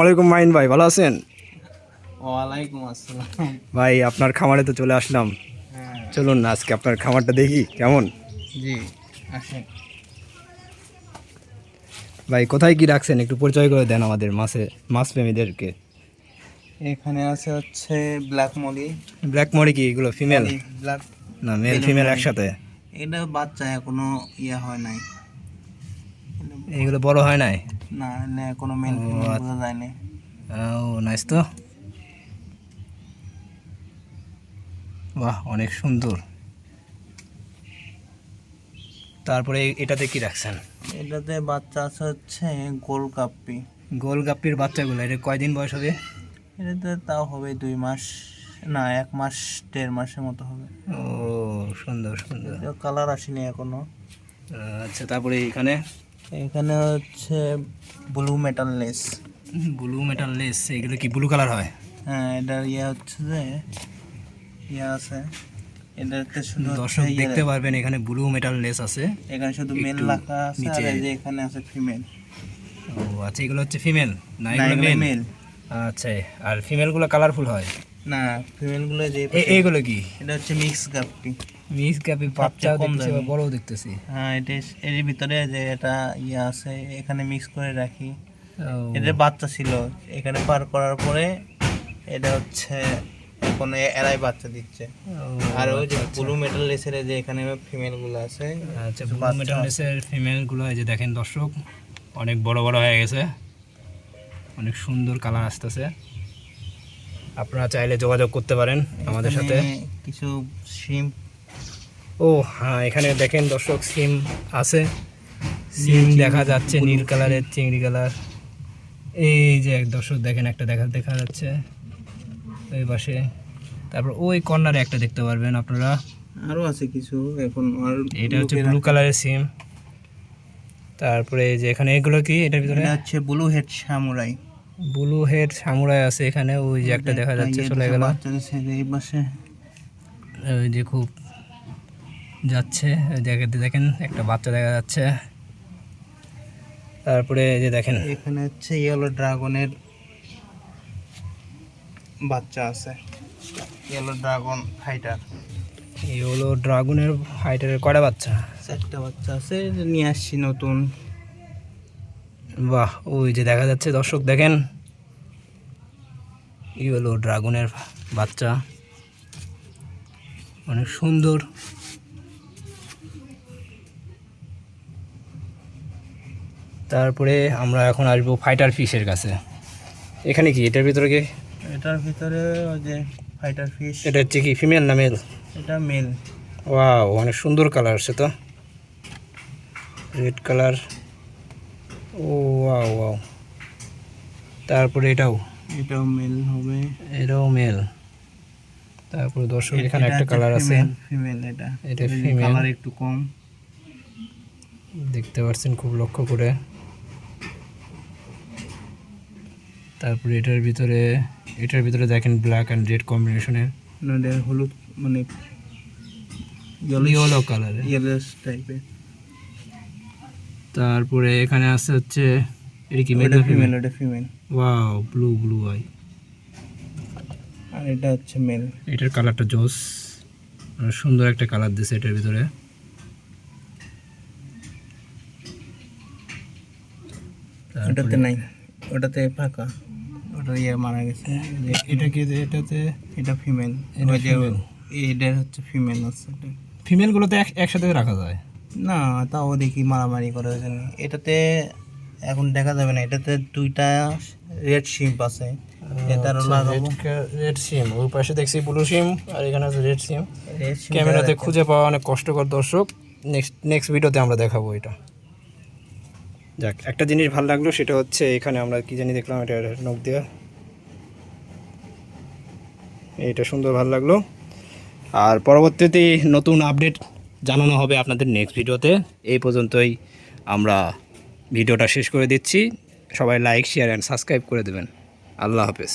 আলাইকুম মাইন ভাই ভালো আছেন? ওয়ালাইকুম আসসালাম। ভাই আপনার খামারে তো চলে আসলাম। হ্যাঁ। চলুন না আজকে আপনার খামারটা দেখি কেমন? জি আসেন। ভাই কোথায় কি রাখছেন? একটু পরিচয় করে দেন আমাদের মাছে মাছ প্রেমীদেরকে। এখানে আছে হচ্ছে ব্ল্যাক মলি ব্ল্যাক মরি কি? এগুলো ফিমেল ব্ল্যাক না মেল ফিমেল একসাথে? এটা বাচ্চা এখনও ইয়ে হয় নাই। এগুলো বড় হয় নাই? না না ও, ফিমেল আচ্ছা। বোঝা যায় না ও নাইস তো। বাহ অনেক সুন্দর। তারপরে এটাতে কি রাখছেন? এটাতে বাচ্চা আছে হচ্ছে গোল কাপ্পি গোলগাপ্পির বাচ্চাগুলো এটা কয়দিন বয়স হবে? এটাতে তাও হবে দুই মাস না এক মাস দেড় মাসের মতো হবে। ও সুন্দর সুন্দর। কালার আসেনি এখনও। আচ্ছা তারপরে এখানে এখানে হচ্ছে blue metal lace blue metal lace এগুলো কি ব্লু কালার হয়? হ্যাঁ এটার ইয়ে হচ্ছে যে ইয়ে আছে। এটাতে শুধু দর্শক দেখতে পারবেন এখানে ব্লু মেটাল লেস আছে। এখানে শুধু মেল লেখা আছে আর এই যে এখানে আছে ফিমেল ও আচ্ছা এগুলো হচ্ছে ফিমেল না এগুলো মেল আচ্ছা আর ফিমেলগুলো কালারফুল হয়? না ফিমেলগুলো যে এইগুলো কি? এটা হচ্ছে মিক্স গাপ্পি মিক্স বাচ্চাও কম দেখতেছি। বড়ও দেখতেছি। হ্যাঁ এটা এর ভিতরে যে এটা ইয়ে আছে এখানে মিক্স করে রাখি। বাচ্চা ছিল। এখানে পার করার পরে এটা হচ্ছে এখন এরাই বাচ্চা দিচ্ছে। আর ওই যে ব্লু মেটাল লেসের যে এখানে ফিমেলগুলো আছে আচ্ছা ব্লু মেটাল লেসের ফিমেলগুলো এই যে দেখেন দর্শক অনেক বড় বড় হয়ে গেছে। অনেক সুন্দর কালার আসতেছে। আপনারা চাইলে যোগাযোগ করতে পারেন আমাদের সাথে। কিছু সিম। ও হ্যাঁ এখানে দেখেন দর্শক সিম আছে। সিম দেখা যাচ্ছে নীল কালারের চিংড়ি কালার। এই যে এক দর্শক দেখেন একটা দেখা দেখা যাচ্ছে। ওই পাশে। তারপর ওই কর্নারে একটা দেখতে পারবেন আপনারা। আরও আছে কিছু এখন আর এটা হচ্ছে ব্লু কালারের সিম। তারপরে যে এখানে এগুলো কি? এটার ভিতরে? হচ্ছে blue head samurai blue head samurai আছে এখানে ওই যে একটা দেখা যাচ্ছে চলে গেল। এই পাশে। ওই যে খুব যাচ্ছে ওই জায়গাতে দেখেন একটা বাচ্চা দেখা যাচ্ছে। তারপরে এই যে দেখেন। এখানে হচ্ছে ইয়েলো ড্রাগনের বাচ্চা আছে। ইয়েলো ড্রাগন ফাইটার ইয়েলো ড্রাগনের ফাইটারের কটা বাচ্চা? চারটা বাচ্চা আছে যে নিয়ে আসছি নতুন। বাহ ওই যে দেখা যাচ্ছে দর্শক দেখেন। এই হলো ড্রাগনের বাচ্চা। অনেক সুন্দর। তারপরে আমরা এখন আসব ফাইটার ফিশের কাছে। এখানে কি? এটার ভিতরে কি? এটার ভিতরে ওই যে ফাইটার ফিশ এটা হচ্ছে কি ফিমেল না মেল এটা মেল ওয়াও অনেক সুন্দর কালার আছে তো। রেড কালার ও ওয়াও ওয়াও। তারপরে এটাও? এটাও মেল হবে। এটাও মেল তারপরে দর্শক এখানে একটা কালার আছে। ফিমেল এটা। এটা female। কালার একটু কম। দেখতে পাচ্ছেন খুব লক্ষ্য করে। তারপরে এটার ভিতরে এটার ভিতরে দেখেন ব্ল্যাক অ্যান্ড রেড কম্বিনেশনের হলুদ মানে ইয়েলো কালারের ইয়েলো টাইপের তারপরে এখানে আছে হচ্ছে এটা কি মেল ফিমেল এটা female wow blue blue eye আর এটা হচ্ছে মেল এটার কালারটা জোস। সুন্দর একটা কালার দিছে এটার ভিতরে। ওটাতে নাই ওটাতে ফাঁকা। ওটা ইয়ে মারা গেছে। এটা কি এটাতে? এটা ফিমেল এটা হচ্ছে ফিমেল আছে। ফিমেলগুলোতে এক একসাথে রাখা যায়। না তাও দেখি মারামারি করে ওই এটাতে এখন দেখা যাবে না এটাতে দুইটা রেড শিম্প আছে। এটা লাগাবো। রেড সিম ওই পাশে দেখছি ব্লু সিম আর এখানে আছে রেড সিম ক্যামেরাতে খুঁজে পাওয়া অনেক কষ্টকর দর্শক। নেক্সট নেক্সট ভিডিওতে আমরা দেখাবো এটা। যাক একটা জিনিস ভালো লাগল সেটা হচ্ছে এখানে আমরা কি জানি দেখলাম এটা নখ দেওয়া এটা সুন্দর ভালো লাগল। আর পরবর্তীতে নতুন আপডেট জানানো হবে আপনাদের নেক্সট ভিডিওতে। এই পর্যন্তই আমরা ভিডিওটা শেষ করে দিচ্ছি। সবাই লাইক শেয়ার অ্যান্ড সাবস্ক্রাইব করে দেবেন। আল্লাহ হাফেজ।